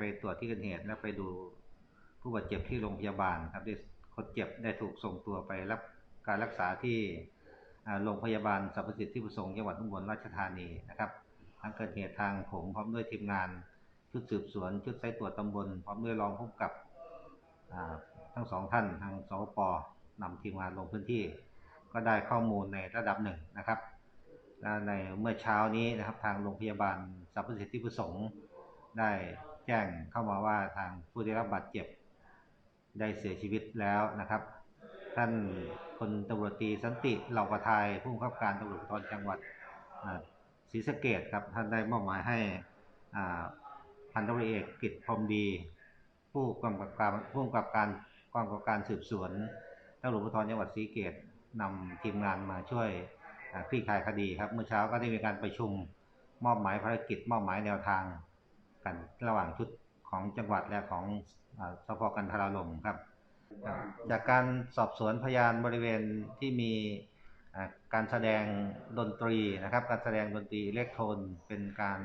ไปตรวจที่เกิดเหตุและไปดูผู้บาดเจ็บที่โรงพยาบาลครับได้คนเจ็บได้ถูกส่งตัวไปรับการรักษาที่โรงพยาบาลสรรพสิทธิประสงค์จังหวัดอุบลราชธานีนะครับทางเกิดเหตุทางผมพร้อมด้วยทีมงานชุดสืบสวนชุดสายตรวจตำบลพร้อมด้วยรองผู้กับทั้งสองท่านทางสปนำทีมงานลงพื้นที่ ก็ได้ข้อมูลในระดับหนึ่งนะครับและในเมื่อเช้านี้นะครับทางโรงพยาบาลสรรพสิทธิประสงค์ได้ แจ้งเข้ามาว่าทางผู้ได้รับบาดเจ็บได้เสียชีวิตแล้วนะครับ ท่านพลตำรวจตีสันติเหล่าประทายผู้บังคับการตำรวจภูธรจังหวัดศรีสะเกดครับท่านได้มอบหมายให้พันตำรวจเอกกิตพรมดี ผู้กำกับการผู้กำกับการกองกำกับการสืบสวนตำรวจภูธรจังหวัดศรีสะเกดนำทีมงานมาช่วยคลี่คลายคดีครับเมื่อเช้าก็ได้มีการประชุมมอบหมายภารกิจมอบหมายแนวทาง กันระหว่างชุดของจังหวัดและของสพกันทรารมครับ จากการสอบสวนพยานบริเวณที่มีการแสดงดนตรีนะครับ การแสดงดนตรีอิเล็กโทรนเป็นการ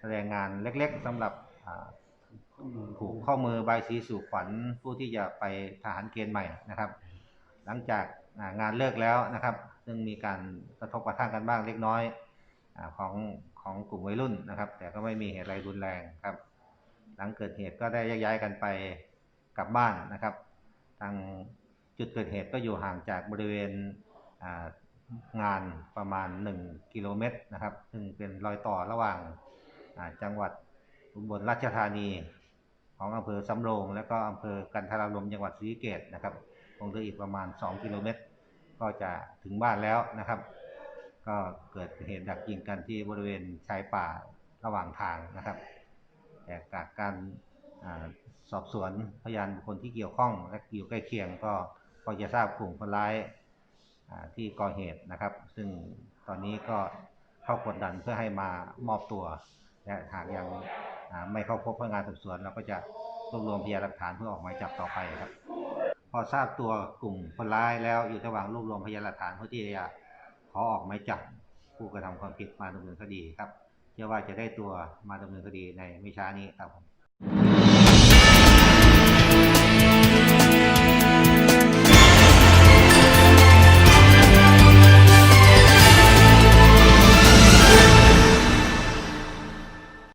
แสดงงานเล็กๆสำหรับผูกข้อมือใบสีสู่ขวัญผู้ที่จะไปทหารเกณฑ์ใหม่นะครับ หลังจากงานเลิกแล้วนะครับ ซึ่งมีการกระทบกระทั่งกันบ้างเล็กน้อยของ ของกลุ่มวัยรุ่นนะครับ แต่ก็ไม่มีเหตุอะไรรุนแรงครับ หลังเกิดเหตุก็ได้แยกย้ายกันไปกลับบ้านนะครับ ทางจุดเกิดเหตุก็อยู่ห่างจากบริเวณงานประมาณ 1 กิโลเมตรนะครับ ซึ่งเป็นรอยต่อระหว่างาจังหวัดอุบลราชธานีของอำเภอสำโรง และก็อำเภอกันทารลมจังหวัดศรีเกษนะครับคงเหลืออีกประมาณ 2 กิโลเมตร ก็จะถึงบ้านแล้วนะครับ ก็เกิดเหตุดักยิงกันที่บริเวณชายป่าระหว่างทางนะครับแต่จากการอสอบสวนพยานบุคคลที่เกี่ยวข้องและอยู่ใกล้เคียงก็ก็จะทราบกลุ่มคนร้ายที่ก่อเหตุนะครับ ซึ่งตอนนี้ก็เข้ากดดันเพื่อให้มามอบตัว และหากยังไม่เข้าพบพนักงานสอบสวนเราก็จะรวบรวมพยานหลักฐานเพื่อออกหมายจับต่อไปครับ พอทราบตัวกลุ่มคนร้ายแล้วอยู่ระหว่างรวบรวมพยานหลักฐานเพื่อที่จะ อออกหมายจับผู้กระทำความผิดมาดำเนินคดีครับเชื่อว่าจะได้ตัวมาดำเนินคดีในไม่ช้านี้ครับผม